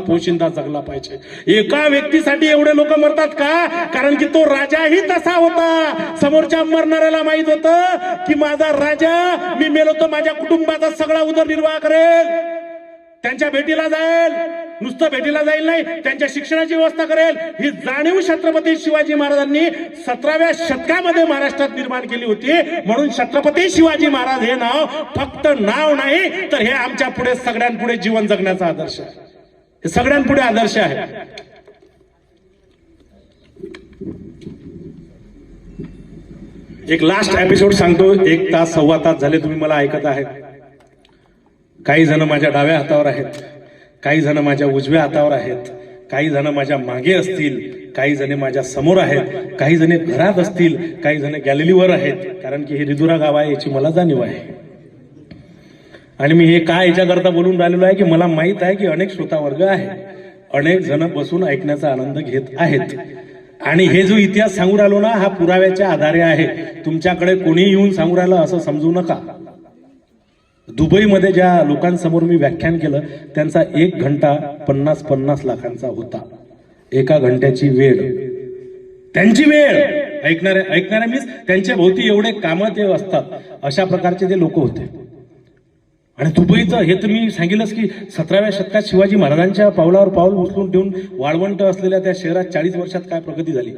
पोशिंदा जगला पाहिजे. एका व्यक्तीसाठी एवढे लोक मरतात का? कारण की तो राजाही तसा होता. समोरच्या मरणाऱ्याला माहीत होतं की माझा राजा मी मेलो तर माझ्या कुटुंबाचा सगळा उदरनिर्वाह करेल. त्यांच्या भेटीला जाईल. नुसतं भेटीला जाईल नाही त्यांच्या शिक्षणाची व्यवस्था करेल. ही जाणीव छत्रपती शिवाजी महाराजांनी सतराव्या शतकामध्ये महाराष्ट्रात निर्माण केली होती. म्हणून छत्रपती शिवाजी महाराज हे नाव फक्त नाव नाही तर हे आमच्या पुढे सगळ्यांपुढे जीवन जगण्याचा आदर्श आहे. हे सगळ्यांपुढे आदर्श आहे. एक लास्ट एपिसोड सांगतो एक तास सव्वा तास झाले तुम्ही मला ऐकत आहेत. काही जण माझ्या डाव्या हातावर आहेत काही जण माझ्या उजव्या हातावर आहेत काही जण माझ्या मागे असतील काही जण माझ्यासमोर आहेत काही जण घरात असतील काही जण गॅलरीवर आहेत कारण की हे रिदुरा गाव आहे याची मला जाणीव आहे. आणि मी हे काय याच्याकरता बोलून राहिलेलो आहे की मला माहीत आहे की अनेक श्रोता वर्ग आहे अनेक जण बसून ऐकण्याचा आनंद घेत आहेत. आणि हे जो इतिहास सांगू राहिलो ना हा पुराव्याच्या आधारे आहे. तुमच्याकडे कोणी येऊन सांगू राहिलं असं समजू नका. दुबईमध्ये ज्या लोकांसमोर मी व्याख्यान केलं त्यांचा एक घंटा पन्नास पन्नास लाखांचा होता. एका घंट्याची वेळ. त्यांची वेळ! ऐकणाऱ्या ऐकणाऱ्या मीन्स त्यांच्या भोवती एवढे कामं ते असतात. अशा प्रकारचे ते लोक होते. आणि दुबईचं हे तर मी सांगितलंच की सतराव्या शतकात शिवाजी महाराजांच्या पावलावर पाऊल उचलून ठेवून वाळवंट असलेल्या त्या शहरात चाळीस वर्षात काय प्रगती झाली?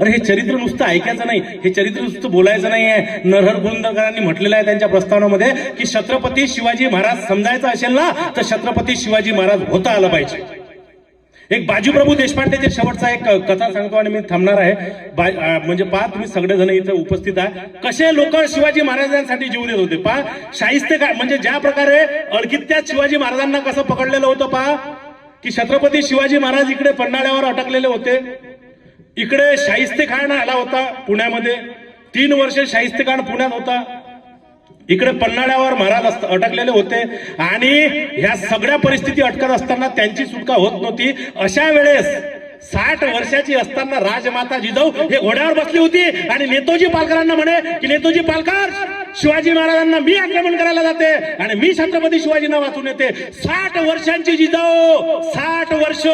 अरे हे चरित्र नुसतं ऐकायचं नाही. हे चरित्र नुसतं बोलायचं नाही आहे नरहर कुरुंदकरांनी म्हटलेलं आहे त्यांच्या प्रस्तावनामध्ये की छत्रपती शिवाजी महाराज समजायचं असेल ना तर छत्रपती शिवाजी महाराज होता आलं पाहिजे. एक बाजीप्रभू देशपांडेचे शेवटचा एक कथा सांगतो आणि मी थांबणार आहे. म्हणजे पहा तुम्ही सगळेजण इथे उपस्थित आहे कसे लोक शिवाजी महाराजांसाठी जीव देत होते? पहा शाहिस्ते का म्हणजे ज्या प्रकारे अडकित्यात शिवाजी महाराजांना कसं पकडलेलं होतं पहा की छत्रपती शिवाजी महाराज इकडे पन्हाळ्यावर अटकलेले होते. इकडे शाहिस्ते खान आला होता पुण्यामध्ये. तीन वर्ष शाहिस्ते खान पुण्यात होता. इकडे पन्हाळ्यावर महाराज अटकलेले होते आणि ह्या सगळ्या परिस्थिती अटकत असताना त्यांची सुटका होत नव्हती. अशा वेळेस साठ वर्षाची असताना राजमाता जिजाऊ हे घोड्यावर बसली होती आणि नेतोजी पालकरांना म्हणे की नेतोजी पालकर शिवाजी महाराजांना मी आक्रमण करायला जाते आणि मी छत्रपती शिवाजींना वाचून येते. साठ वर्षांची जिजाऊ साठ वर्ष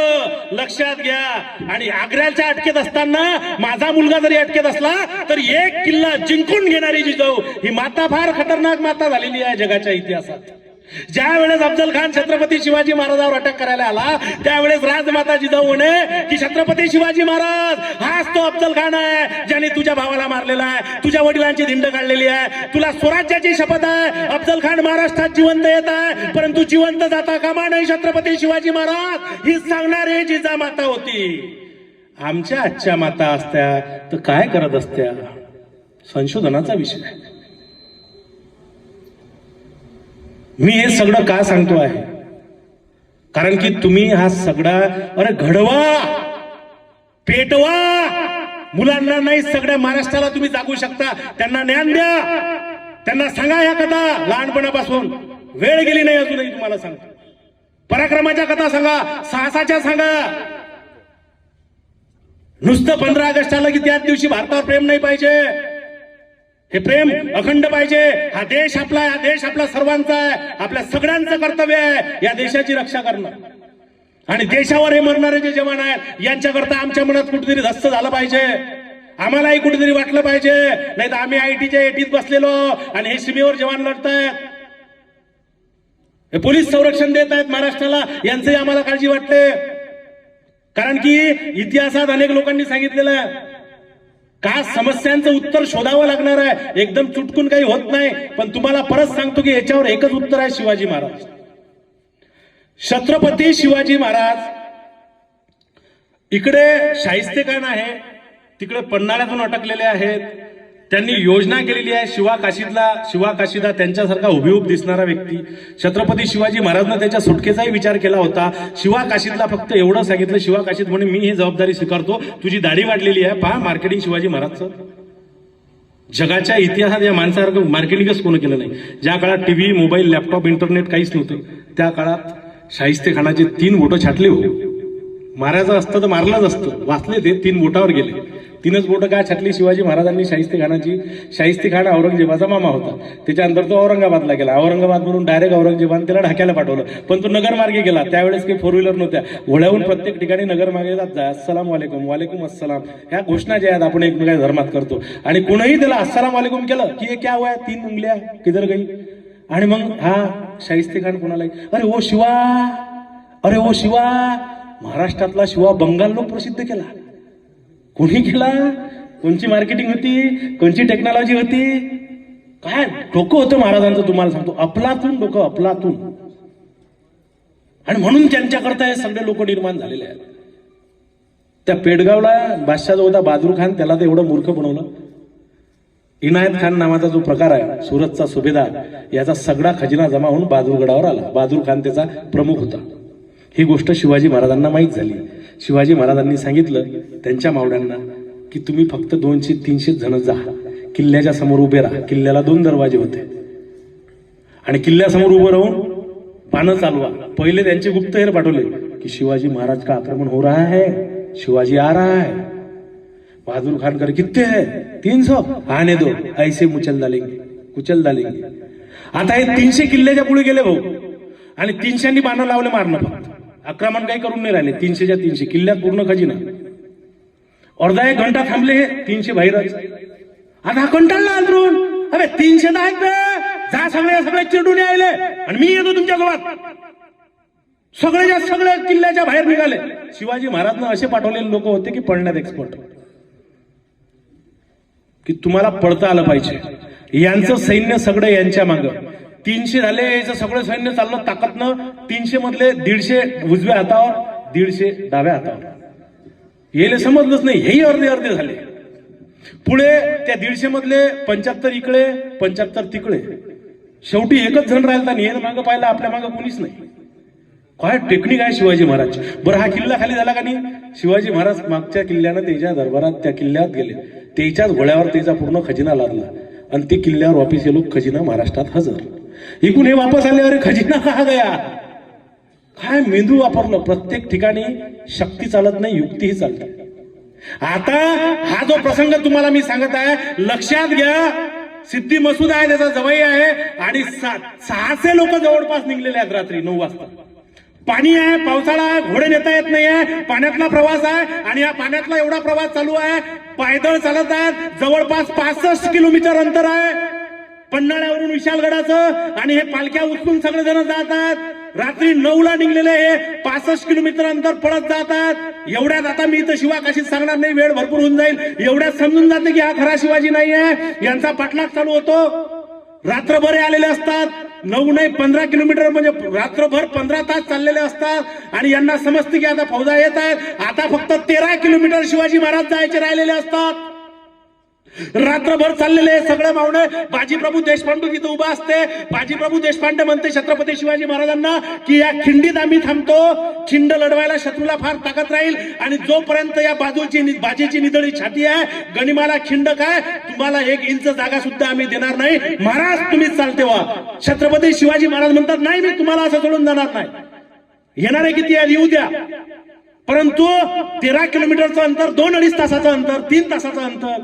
लक्षात घ्या. आणि आग्र्याच्या अटकेत असताना माझा मुलगा जरी अटकेत असला तर एक किल्ला जिंकून घेणारी जिजाऊ ही माता फार खतरनाक माता झालेली आहे जगाच्या इतिहासात. ज्या वेळेस अफजल खान छत्रपती शिवाजी महाराजावर अटक करायला आला त्यावेळेस राजमाता जिजाऊने की छत्रपती शिवाजी महाराज हाच तो अफजल खान आहे ज्याने तुझ्या भावाला मारलेला आहे तुझ्या वडिलांची धिंड काढलेली आहे तुला स्वराज्याची शपथ आहे अफजल खान महाराष्ट्रात जिवंत येत आहे परंतु जिवंत जाता कामा नाही छत्रपती शिवाजी महाराज. ही सांगणारी जिजा माता होती. आमच्या आजच्या माता असत्या तर काय करत असत्या? संशोधनाचा विषय आहे मी हे सगळं का सांगतो आहे? कारण की तुम्ही हा सगळा अरे घडवा पेटवा. मुलांना नाही सगळ्या महाराष्ट्राला तुम्ही जागू शकता. त्यांना ज्ञान द्या. त्यांना सांगा ह्या कथा लहानपणापासून. वेळ गेली नाही अजूनही तुम्हाला सांगतो. पराक्रमाच्या कथा सांगा साहसाच्या सांगा. नुसतं पंधरा ऑगस्ट की त्याच दिवशी भारतावर प्रेम नाही पाहिजे. हे प्रेम अखंड पाहिजे. हा देश आपला हा देश आपला सर्वांचा आहे आपल्या सगळ्यांचं कर्तव्य आहे या देशाची रक्षा करणं. आणि देशावर हे मरणारे जे जवान आहेत यांच्याकरता आमच्या मनात कुठेतरी धस्त झालं पाहिजे. आम्हालाही कुठेतरी वाटलं पाहिजे. नाही तर आम्ही आयटीच्या एटीत बसलेलो आणि हे सीमेवर जवान लढतायत. हे पोलीस संरक्षण देत आहेत महाराष्ट्राला. यांचंही आम्हाला काळजी वाटते. कारण की इतिहासात अनेक लोकांनी सांगितलेलं आहे का समस्यांचं उत्तर शोधावं लागणार आहे? एकदम चुटकून काही होत नाही. पण तुम्हाला परत सांगतो की याच्यावर एकच उत्तर आहे शिवाजी महाराज. छत्रपती शिवाजी महाराज इकडे शाहिस्तेखान आहे तिकडे पन्हाळ्यातून अटकलेले आहेत. त्यांनी योजना केलेली आहे. शिवा काशीतला शिवा काशीदा त्यांच्यासारखा हुबेहूब दिसणारा व्यक्ती. छत्रपती शिवाजी महाराजनं त्याच्या सुटकेचाही विचार केला होता. शिवा काशीतला फक्त एवढं सांगितलं शिवा काशीत म्हणे मी ही जबाबदारी स्वीकारतो. तुझी दाढी वाढलेली आहे. पहा मार्केटिंग शिवाजी महाराजचं. जगाच्या इतिहासात या माणसासारखं मार्केटिंगच कोण केलं नाही. ज्या काळात टीव्ही मोबाईल लॅपटॉप इंटरनेट काहीच नव्हतं त्या काळात शाहिस्ते खानाचे तीन बोटं छाटले हो. मारायचं असतं तर मारलंच असतं. वाचले ते तीन बोटावर गेले. तीनच बोटं काय छाटली? शिवाजी महाराजांनी शाहिस्ती खानाची शाहिस्ती खान औरंगजेबाचा मामा होता. त्याच्यानंतर तो औरंगाबादला गेला. औरंगाबाद म्हणून डायरेक्ट औरंगजेबाने त्याला ढाक्याला पाठवलं. पण तो नगरमार्गे गेला. त्यावेळेस काही फोर व्हीलर नव्हत्या. घोड्याहून प्रत्येक ठिकाणी नगरमार्गे जात जा. अस्सलाम वालेकुम. वालेकुम अस्सलाम. ह्या घोषणा ज्या आहेत आपण एकमेकांच्या धर्मात करतो. आणि कुणीही त्याला अस्सलाम वालेकुम केलं की हे क्या वया? तीन उंगल्या किधर गई? आणि मग हा शाहिस्ती खान कोणाला अरे ओ शिवा! अरे ओ शिवा! महाराष्ट्रातला शिवा बंगाल लोक प्रसिद्ध केला. कोणी केला? कोणची मार्केटिंग होती? कोणची टेक्नॉलॉजी होती? काय? डोकं होतं महाराजांचं तुम्हाला सांगतो. अपलातून डोकं अपलातून आणि म्हणून त्यांच्याकरता हे सगळे लोक निर्माण झालेले आहेत. त्या पेडगावला बादशाह जो होता बहादूर खान त्याला तर एवढं मूर्ख बनवलं. इनायत खान नावाचा जो प्रकार आहे सुरतचा सुभेदार याचा सगळा खजिना जमा होऊन बहादूरगडावर आला. बहादूर खान त्याचा प्रमुख होता. ही गोष्ट शिवाजी महाराजांना माहीत झाली. शिवाजी महाराजांनी सांगितलं त्यांच्या मावड्यांना की तुम्ही फक्त दोनशे तीनशे जण जा. किल्ल्याच्या समोर उभे राहा. किल्ल्याला दोन दरवाजे होते. आणि किल्ल्यासमोर उभं राहून पानं चालवा. पहिले त्यांचे गुप्तहेर पाठवले की शिवाजी महाराज का आक्रमण हो रहा है? शिवाजी आ रहा है. बहादुर खान कर कितने है? तीन सौ? आने दो. ऐसे मुचल डालेंगे. कुचल डालेंगे. आता हे तीनशे किल्ल्याच्या पुढे गेले भाऊ आणि तीनशेनी बाणं लावले मारणं फक्त. आक्रमण काही करून नाही राहिले. तीनशेच्या तीनशे. किल्ल्यात पूर्ण खजिना. अर्धा एक घंटा थांबले हे. तीनशे बाहेरच. आता हा कंटाळला अंतरून अरे तीनशे तर आहेत जा सगळे सगळे चिरडून यायले. आणि मी येतो तुमच्यासोबत सगळेच्या सगळे किल्ल्याच्या बाहेर निघाले. शिवाजी महाराजनं असे पाठवलेले लोक होते की पळण्यात एक्सपर्ट की तुम्हाला पळता आलं पाहिजे. यांचं सैन्य सगळं यांच्या मागं. तीनशे झाले याचं सगळं सैन्य चाललं ताकदनं. तीनशे मधले दीडशे उजव्या हातावर दीडशे डाव्या हातावर. येले समजलंच नाही हेही अर्धे अर्धे झाले. पुढे त्या दीडशे मधले पंच्याहत्तर इकडे पंच्याहत्तर तिकडे. शेवटी एकच जण राहिला आणि हे मागं पाहिलं आपल्या मागं कोणीच नाही. काय टेक्निक आहे शिवाजी महाराज? बरं हा किल्ला खाली झाला का नाही? शिवाजी महाराज मागच्या किल्ल्यानं त्याच्या दरबारात त्या किल्ल्यात गेले. त्याच्याच घोड्यावर त्याचा पूर्ण खजिना लागला आणि ते किल्ल्यावर वापिस गेलो खजिना महाराष्ट्रात हजर. इकून हे वापस आले अरे खजिना कहा गया? काय मेंदू वापरलं? प्रत्येक ठिकाणी शक्ती चालत नाही युक्तीही चालते आता हा जो प्रसंग तुम्हाला मी सांगत आहे लक्षात घ्या सिद्धी मसूद आहे त्याचा जवळ आहे आणि सहाशे लोक जवळपास निघलेले आहेत रात्री नऊ वाजता. पाणी आहे पावसाळा आहे घोडे नेता येत नाही आहे पाण्यातला प्रवास आहे आणि या पाण्यातला एवढा प्रवास चालू आहे पायदळ चालत आहेत जवळपास पासष्ट किलोमीटर अंतर आहे. पन्हाळ्यावरून विशालगडाचं आणि हे पालख्या उचलून सगळे जण रात्री नऊला निघलेले हे पासष्ट किलोमीटर अंतर पळत जातात. एवढ्यात आता मी इथं शिवा काशीत सांगणार नाही वेळ भरपूर होऊन जाईल. एवढ्यात समजून जाते की हा खरा शिवाजी नाही आहे यांचा पाठलाग चालू होतो. रात्रभर हे आलेले असतात. नऊ नाही पंधरा किलोमीटर म्हणजे रात्रभर पंधरा तास चाललेले असतात. आणि यांना समजते की आता फौजा येत आहेत. आता फक्त तेरा किलोमीटर शिवाजी महाराज जायचे राहिलेले असतात. रात्रभर चाललेले सगळे मावणे बाजीप्रभू देशपांडे तिथं उभा असते. बाजीप्रभू देशपांडे म्हणते छत्रपती शिवाजी महाराजांना की या खिंडीत आम्ही थांबतो. खिंड लढवायला शत्रूला फार ताकद राहील आणि जोपर्यंत या बाजूची बाजीची निदळी छाती आहे गणिमाला खिंड काय? तुम्हाला एक इंच जागा सुद्धा आम्ही देणार नाही. महाराज तुम्हीच चालते वा छत्रपती शिवाजी महाराज म्हणतात नाही मी तुम्हाला असं सोडून जाणार नाही. येणारे किती येऊ द्या. परंतु तेरा किलोमीटरचं अंतर दोन अडीच तासाचं अंतर तीन तासाचं अंतर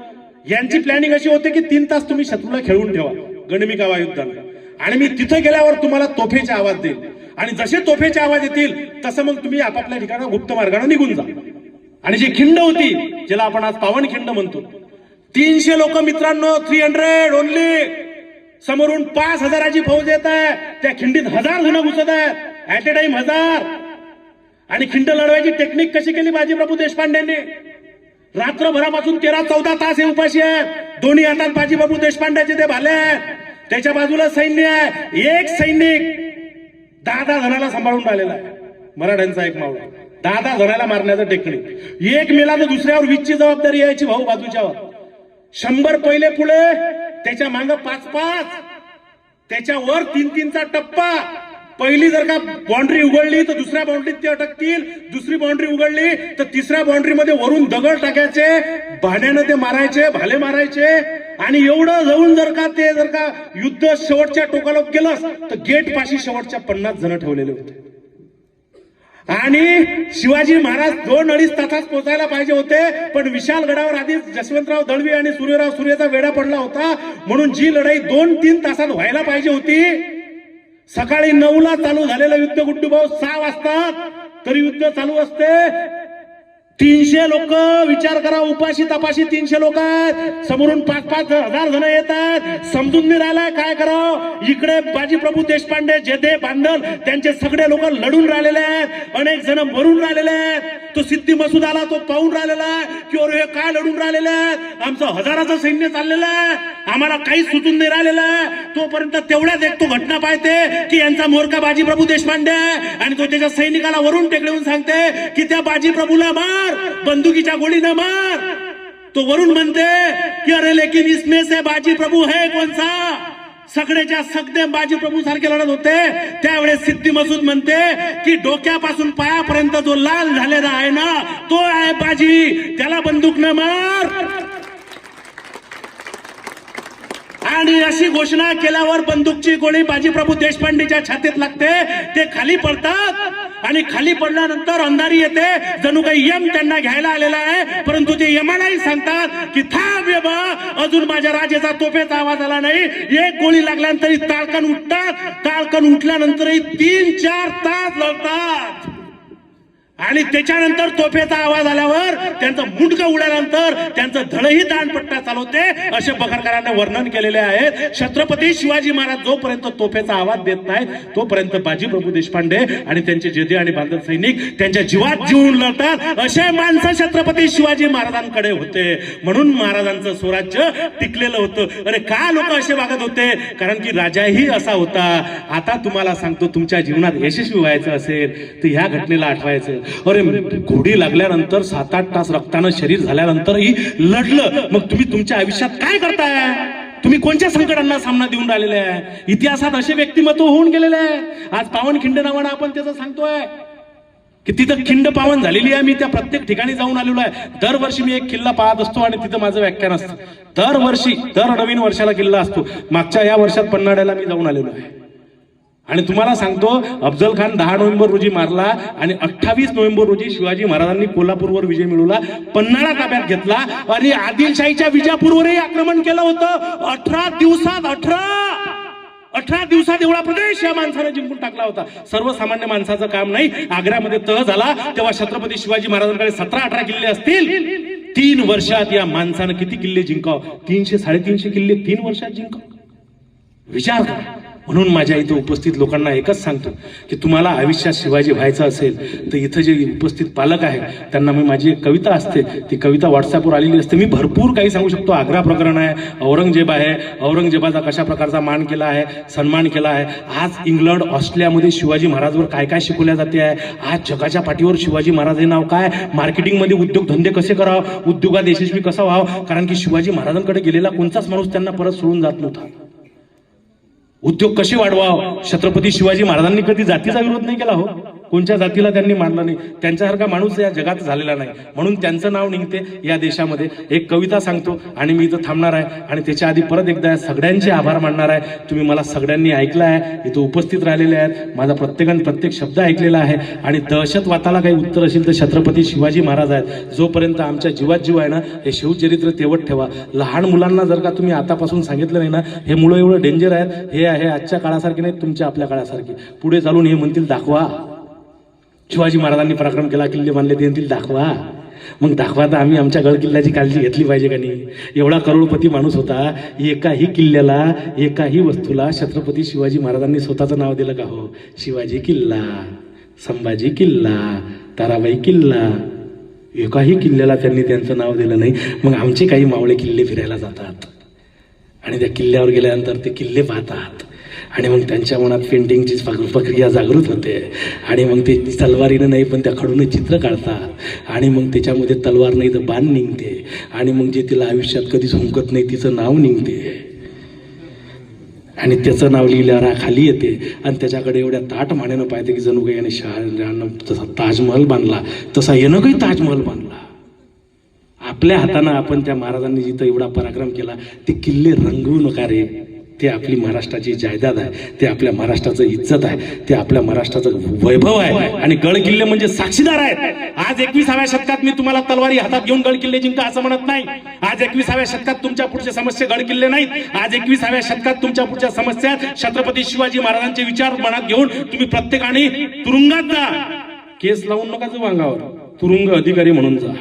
यांची प्लॅनिंग अशी होते की तीन तास तुम्ही शत्रूला खेळून ठेवा गणमी युद्धाला आणि मी तिथे गेल्यावर तुम्हाला तोफेचे आवाज देईल आणि जसे तोफेचे आवाज येतील तसं मग तुम्ही आपापल्या ठिकाणा गुप्त मार्गाने निघून जा. आणि जी खिंड होती ज्याला आपण आज पावन खिंड म्हणतो तीनशे लोक मित्रांनो थ्री हंड्रेड ओनली समोरून पाच हजाराची फौज येत आहे. त्या खिंडीत हजार जण घुसत आहेत. ऍट ए टाइम हजार. आणि खिंड लढवायची टेक्निक कशी केली बाजीप्रभू देशपांडेंनी रात्रभरापासून तेरा चौदा तास हे उपाशी आहे दोन्ही हातात बाजीप्रभू देशपांड्याचे ते भाले त्याच्या बाजूला सैन्य आहे. एक सैनिक दहा दहा जणाला सांभाळून राहिलेला आहे. मराठ्यांचा एक मावळा. दहा दहा जणाला मारण्याचं टेक्निक. एक मेला तर दुसऱ्यावर वीसची जबाबदारी यायची भाऊ बाजूच्यावर शंभर पहिले पुढे त्याच्या मांग पाच पाच त्याच्यावर तीन तीनचा टप्पा. पहिली जर का बाउंड्री उघडली तर दुसऱ्या बाउंड्रीत ते अटकतील. दुसरी बाउंड्री उघडली तर तिसऱ्या बाउंड्री मध्ये वरून दगड टाकायचे भाण्यानं ते मारायचे भाले मारायचे. आणि एवढं जाऊन जर का ते जर का युद्ध शेवटच्या टोकाला गेलं तर गेट पाशी शेवटच्या पन्नास जण ठेवलेले होते. आणि शिवाजी महाराज दोन अडीच तासात पोचायला पाहिजे होते पण विशाल गडावर आधी जसवंतराव दळवी आणि सूर्यराव सूर्याचा वेढा पडला होता. म्हणून जी लढाई दोन तीन तासात व्हायला पाहिजे होती सकाळी नऊला चालू झालेलं युद्ध गुड्डूभाऊ सहा वाजतात तरी युद्ध चालू असते. तीनशे लोक विचार करा उपाशी तपाशी तीनशे लोक आहेत. समोरून पाच पाच हजार जण येतात समजून नाही राहिलाय काय करावं? इकडे बाजीप्रभू देशपांडे जेधे बांधल त्यांचे सगळे लोक लढून राहिलेले आहेत. अनेक जण मरून राहिलेले आहेत. तो सिद्धी मसूद आला तो पाहून राहिलेला आहे की अरे हे काय लढून राहिलेलं आहे? आमचं हजाराचं सैन्य चाललेलं आहे. आम्हाला काहीच सुचून नाही राहिलेलं आहे. तोपर्यंत तेवढ्याच एक तो घटना पाहते की यांचा मोरका बाजीप्रभू देशपांडे आहे. आणि तो त्याच्या सैनिकाला वरून टेकलेहून सांगते की त्या बाजीप्रभूला मार बंदुकीच्या गोळीनं मार. तो वरून म्हणते की अरे लेकिन इसमें से बाजी प्रभू है कौन सा? सगळेच्या सगळे बाजी प्रभू सारखे लढत होते. त्यावेळेस सिद्धी मसूद म्हणते की डोक्यापासून पायापर्यंत जो लाल झालेला आहे ना तो आहे बाजी. त्याला बंदूक न मार. आणि अशी घोषणा केल्यावर बंदूकची गोळी बाजीप्रभू देशपांडेच्या छातीत लागते. ते खाली पडतात. आणि खाली पडल्यानंतर अंधारी येते. जणू काही यम त्यांना घ्यायला आलेला आहे. परंतु ते यमालाही सांगतात की थांब ये बा अजून माझ्या राजेचा तोफेचा आवाज आला नाही. एक गोळी लागल्यानंतर ताळकण उठतात. ताळकन उठल्यानंतरही तीन चार तास लढतात आणि त्याच्यानंतर तोफेचा आवाज आल्यावर त्यांचं मुंडकं उडाल्यानंतर त्यांचं धडही दानपट्टा चालवते असे बखरकरांनी वर्णन केलेले आहे. छत्रपती शिवाजी महाराज जोपर्यंत तोफेचा आवाज देत नाही तोपर्यंत बाजीप्रभू देशपांडे आणि त्यांचे जेदे आणि बांधव सैनिक त्यांच्या जीवात जीवन लढतात असे माणसं छत्रपती शिवाजी महाराजांकडे होते. म्हणून महाराजांचं स्वराज्य टिकलेलं होतं. अरे का लोक असे वागत होते? कारण की राजाही असा होता. आता तुम्हाला सांगतो तुमच्या जीवनात यशस्वी व्हायचं असेल तर ह्या घटनेला आठवायचं. अरे घोडी लागल्यानंतर सात आठ तास रक्तानं शरीर झाल्यानंतरही लढलं. मग तुम्ही तुमच्या आयुष्यात काय करताय? तुम्ही कोणत्या संकटांना सामना देऊन राहिलेले आहे? इतिहासात असे व्यक्तिमत्व होऊन गेलेले आहे. आज पावनखिंड नावानं आपण त्याचं सांगतोय. की तिथं खिंड पावन झालेली आहे. मी त्या प्रत्येक ठिकाणी जाऊन आलेलो आहे. दरवर्षी मी एक किल्ला पाहत असतो आणि तिथं माझं व्याख्यान असतं. दरवर्षी दर नवीन वर्षाला किल्ला असतो. मागच्या या वर्षात पन्नाड्याला मी जाऊन आलेलो आहे. आणि तुम्हाला सांगतो अफजल खान दहा नोव्हेंबर रोजी मारला आणि अठ्ठावीस नोव्हेंबर रोजी शिवाजी महाराजांनी कोल्हापूरवर विजय मिळवला पन्हाळा ताब्यात घेतला आणि आदिलशाहीच्या विजापूरवरही आक्रमण केलं होतं. अठरा दिवसात अठरा अठरा दिवसात एवढा प्रदेश या माणसाने जिंकून टाकला होता. सर्वसामान्य माणसाचं काम नाही. आग्र्यामध्ये तह झाला तेव्हा छत्रपती शिवाजी महाराजांकडे सतरा अठरा किल्ले असतील. तीन वर्षात या माणसानं किती किल्ले जिंकाव? तीनशे साडेतीनशे किल्ले तीन वर्षात जिंकाव? विचार करा. म्हणून माझ्या इथे उपस्थित लोकांना एकच सांगतो की तुम्हाला आयुष्यात शिवाजी व्हायचं असेल तर इथं जे उपस्थित पालक आहेत त्यांना मी माझी एक कविता असते. ती कविता व्हॉट्सअपवर आलेली असते. मी भरपूर काही सांगू शकतो. आग्रा प्रकरण आहे औरंगजेब आहे औरंगजेबाचा कशा प्रकारचा मान केला आहे सन्मान केला आहे. आज इंग्लंड ऑस्ट्रेलियामध्ये शिवाजी महाराजवर काय काय शिकवल्या जाते आहे? आज जगाच्या पाठीवर शिवाजी महाराज हे नाव काय मार्केटिंगमध्ये उद्योगधंदे कसे करावं? उद्योगात यशस्वी कसा व्हावं? कारण की शिवाजी महाराजांकडे गेलेला कोणताच माणूस त्यांना परत सोडून जात नव्हता. उद्योग कसे वाढवाव? छत्रपती शिवाजी महाराजांनी कधी जातीचा विरोध नाही केला हो? कोणत्या जातीला त्यांनी मानला नाही? त्यांच्यासारखा माणूस या जगात झालेला नाही. म्हणून त्यांचं नाव निघते या देशामध्ये. एक कविता सांगतो आणि मी इथं थांबणार आहे आणि त्याच्या आधी परत एकदा सगळ्यांचे आभार मानणार आहे. तुम्ही मला सगळ्यांनी ऐकलं आहे इथं उपस्थित राहिलेले आहेत. माझा प्रत्येकाने प्रत्येक शब्द ऐकलेला आहे. आणि दहशतवादाला काही उत्तर असेल तर छत्रपती शिवाजी महाराज आहेत. जोपर्यंत आमच्या जीवात जीव आहे ना हे शिवचरित्र तेवट ठेवा. लहान मुलांना जर का तुम्ही आतापासून सांगितलं नाही ना हे मुलं एवढं डेंजर आहेत. हे आहे आजच्या काळासारखे नाही तुमच्या आपल्या काळासारखे. पुढे चालून हे म्हणतील दाखवा. शिवाजी महाराजांनी पराक्रम केला किल्ले बांधले देतील दाखवा. मग दाखवा तर आम्ही आमच्या गड किल्ल्याची काळजी घेतली पाहिजे का नाही? एवढा करोडपती माणूस होता एकाही किल्ल्याला एकाही वस्तूला छत्रपती शिवाजी महाराजांनी स्वतःचं नाव दिलं का हो? शिवाजी किल्ला संभाजी किल्ला ताराबाई किल्ला एकाही किल्ल्याला त्यांनी त्यांचं नाव दिलं नाही. मग आमचे काही मावळे किल्ले फिरायला जातात. आणि त्या किल्ल्यावर गेल्यानंतर ते किल्ले पाहतात. आणि मग त्यांच्या मनात पेंटिंगची प्रक्रिया जागृत होते. आणि मग ते तलवारीनं नाही पण त्या खडून चित्र काढतात. आणि मग त्याच्यामध्ये तलवार नाही तर बाण निघते. आणि मग जे तिला आयुष्यात कधीच हुंकत नाही तिचं नाव निघते. आणि त्याचं नाव लिहिल्यावर खाली येते. आणि त्याच्याकडे एवढ्या ताट मानेनं पाहते की जणू काही याने शहा जसा ताजमहल बांधला तसा येणं काही ताजमहल बांधला. आपल्या हातानं आपण त्या महाराजांनी जिथं एवढा पराक्रम केला ते किल्ले रंगवू नका रे. ते आपली महाराष्ट्राची जायदाद आहे ते आपल्या महाराष्ट्राचं इज्जत आहे ते आपल्या महाराष्ट्राचं वैभव आहे. आणि गडकिल्ले म्हणजे साक्षीदार आहेत. आज एकविसाव्या शतकात मी तुम्हाला तलवारी हातात घेऊन गड किल्ले जिंका असं म्हणत नाही. आज एकविसाव्या शतकात तुमच्या पुढच्या समस्या गड किल्ले नाहीत. आज एकविसाव्या शतकात तुमच्या पुढच्या समस्या छत्रपती शिवाजी महाराजांचे विचार मनात घेऊन तुम्ही प्रत्येकाने तुरुंगात जा. केस लावून नका जो अंगावर. तुरुंग अधिकारी म्हणून जा.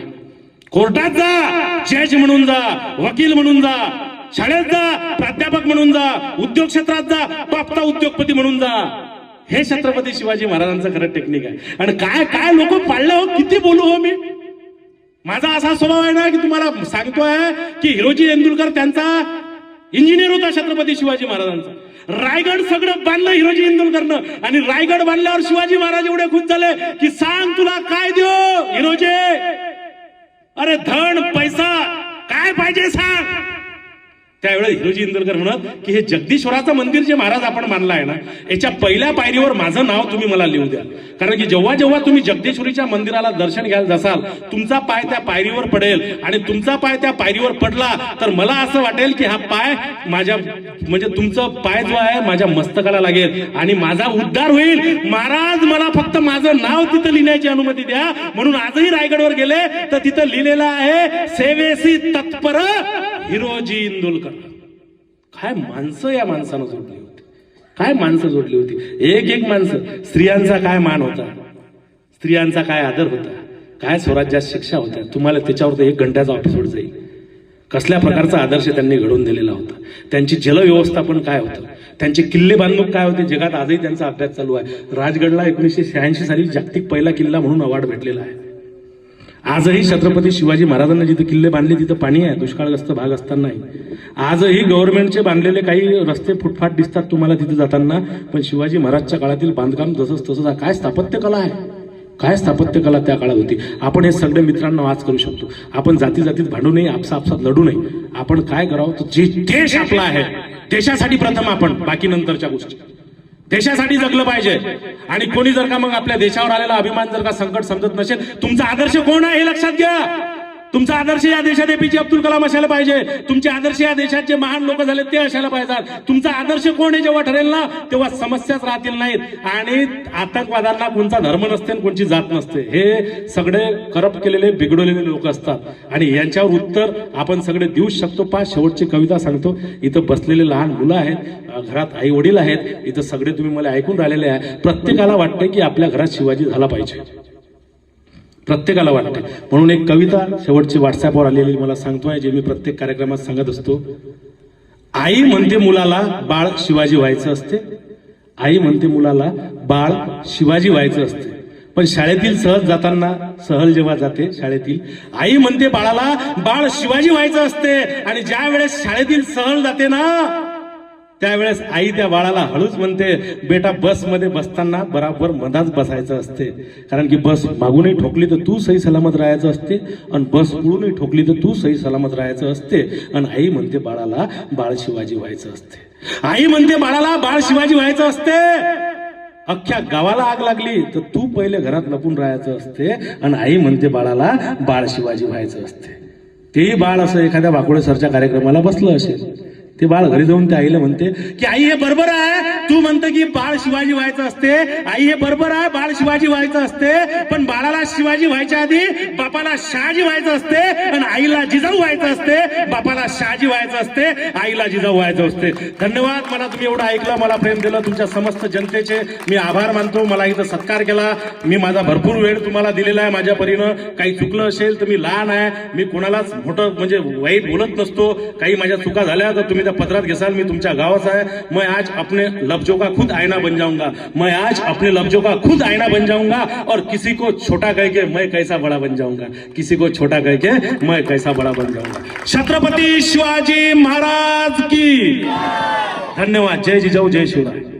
कोर्टात जा. जज म्हणून जा. वकील म्हणून जा. शाळेत जा प्राध्यापक म्हणून जा उद्योग क्षेत्रात जा टॉपचा उद्योगपती म्हणून जा. हे छत्रपती शिवाजी महाराजांचं खरं टेक्निक आहे. आणि काय काय लोक पाळलं हो? किती बोलू हो मी? माझा असा स्वभाव आहे ना की तुम्हाला सांगतोय की हिरोजी तेंडुलकर त्यांचा इंजिनियर होता छत्रपती शिवाजी महाराजांचा. रायगड सगळं बांधलं हिरोजी इंदुलकरनं आणि रायगड बांधल्यावर शिवाजी महाराज एवढे खुश झाले की सांग तुला काय देऊ हिरोजे? अरे धन पैसा काय पाहिजे सांग? त्यावेळेस हिरोजी इंदुरकर म्हणत की हे जगदीश्वराचं मंदिर जे महाराज आपण मानलं आहे ना याच्या पहिल्या पायरीवर माझं नाव तुम्ही मला लिहू द्या. कारण की जेव्हा जेव्हा तुम्ही जगदीश्वरीच्या मंदिराला दर्शन घ्यायला जसाल तुमचा पाय त्या पायरीवर पडेल आणि तुमचा पाय त्या पायरीवर पडला तर मला असं वाटेल की हा पाय माझ्या म्हणजे तुमचं पाय जो आहे माझ्या मस्तकाला लागेल आणि माझा उद्धार होईल. महाराज मला फक्त माझं नाव तिथं लिहिण्याची अनुमती द्या. म्हणून आजही रायगडवर गेले तर तिथं लिहिलेलं आहे सेवेसी तत्पर हिरोजी इंदुलकर. काय माणसं या माणसानं जोडली होती? काय माणसं जोडली होती? एक एक माणसं. स्त्रियांचा काय मान होता? स्त्रियांचा काय आदर होता? काय स्वराज्यात शिक्षा होत्या? तुम्हाला त्याच्यावर एक घंट्याचा एपिसोड जाईल. कसल्या प्रकारचा आदर्श त्यांनी घडवून दिलेला होता? त्यांची जलव्यवस्थापन काय होतं? त्यांचे किल्ले बांधणूक काय होते? जगात आजही त्यांचा अभ्यास चालू आहे. राजगडला एकोणीसशे शहाऐंशी साली जागतिक पहिला किल्ला म्हणून अवॉर्ड भेटलेला आहे. आजही छत्रपती शिवाजी महाराजांना जिथे किल्ले बांधले तिथं पाणी आहे. दुष्काळग्रस्त भाग असतानाही. आजही गव्हर्नमेंटचे बांधलेले काही रस्ते फुटफाट दिसतात तुम्हाला तिथे जाताना. पण शिवाजी महाराजच्या काळातील बांधकाम जसंच तसंच काय स्थापत्यकला आहे? काय स्थापत्यकला त्या काळात होती? आपण हे सगळे मित्रांना आज करू शकतो. आपण जाती जातीत भांडू नये आपसा आपसात लढू नये. आपण काय करावं? तर जे देश आपला आहे देशासाठी प्रथम आपण बाकी नंतरच्या गोष्टी. देशासाठी जगलं पाहिजे. आणि कोणी जर का मग आपल्या देशावर आलेला अभिमान जर का संकट समजत नसेल तुमचा आदर्श कोण आहे हे लक्षात घ्या. तुमचा आदर्श या देशात एपीजे अब्दुल कलाम असायला पाहिजे. तुमचे आदर्श या देशात जे महान लोक झाले ते असायला पाहिजेत. तुमचा आदर्श कोण आहे जेव्हा ठरेल ना तेव्हा समस्याच राहतील नाहीत. आणि आतंकवादांना कोणता धर्म नसते आणि कोणची जात नसते. हे सगळे करप्ट केलेले बिघडवलेले लोक असतात. आणि यांच्यावर उत्तर आपण सगळे देऊ शकतो. पाच शेवटची कविता सांगतो. इथं बसलेले लहान मुलं आहेत घरात आई वडील आहेत. इथं सगळे तुम्ही मला ऐकून राहिलेले आहे. प्रत्येकाला वाटतं की आपल्या घरात शिवाजी झाला पाहिजे. प्रत्येकाला वाटते. म्हणून एक कविता शेवटची व्हॉट्सअपवर आलेली मला सांगतोय जे मी प्रत्येक कार्यक्रमात सांगत असतो. आई म्हणते मुलाला बाळ शिवाजी व्हायचं असते. आई म्हणते मुलाला बाळ शिवाजी व्हायचं असते. पण शाळेतील सहज जाताना सहल जेव्हा जाते शाळेतील आई म्हणते बाळाला बाळ शिवाजी व्हायचं असते. आणि ज्या वेळेस शाळेतील सहल जाते ना त्यावेळेस आई त्या बाळाला हळूच म्हणते बेटा बसमध्ये बसताना बराबर मधाच बसायचं असते. कारण की बस मागूनही ठोकली तर तू सही सलामत राहायचं असते आणि बस पुढूनही ठोकली तर तू सही सलामत राहायचं असते. आणि आई म्हणते बाळाला बाळ शिवाजी व्हायचं असते. आई म्हणते बाळाला बाळ शिवाजी व्हायचं असते. अख्ख्या गावाला आग लागली तर तू पहिले घरात लपून राहायचं असते. आणि आई म्हणते बाळाला बाळ शिवाजी व्हायचं असते. तेही बाळ असं एखाद्या बाकुळे सरच्या कार्यक्रमाला बसलं असेल. ते बाळ घरी जाऊन त्या आईला म्हणते की आई हे बरोबर आहे? तू म्हणतो की बाळ शिवाजी व्हायचं असते आई हे बरोबर आहे बाळ शिवाजी व्हायचं असते पण बाळाला शिवाजी व्हायच्या आधी बापाला शहाजी व्हायचं असते आणि आईला जिजाऊ व्हायचं असते. बापाला शहाजी व्हायचं असते आईला जिजाऊ व्हायचं असते. धन्यवाद मला तुम्ही एवढं ऐकलं मला प्रेम दिलं तुमच्या समस्त जनतेचे मी आभार मानतो मला इथं सत्कार केला. मी माझा भरपूर वेळ तुम्हाला दिलेला आहे माझ्या परीनं. काही चुकलं असेल तर मी लहान आहे मी कोणालाच मोठं म्हणजे वाईट बोलत नसतो. काही माझ्या चुका झाल्या तर तुम्ही त्या पत्रात घेसाल मी तुमच्या गावाचा आहे. मग आज आपले लफ्जों का खुद आईना बन जाऊँगा। मैं आज अपने लफ्जों का खुद आईना बन जाऊँगा और किसी को छोटा कह के मैं कैसा बड़ा बन जाऊँगा। किसी को छोटा कह के मैं कैसा बड़ा बन जाऊँगा। छत्रपति शिवाजी महाराज की। धन्यवाद। जय जिजाऊ, जय शिवराय।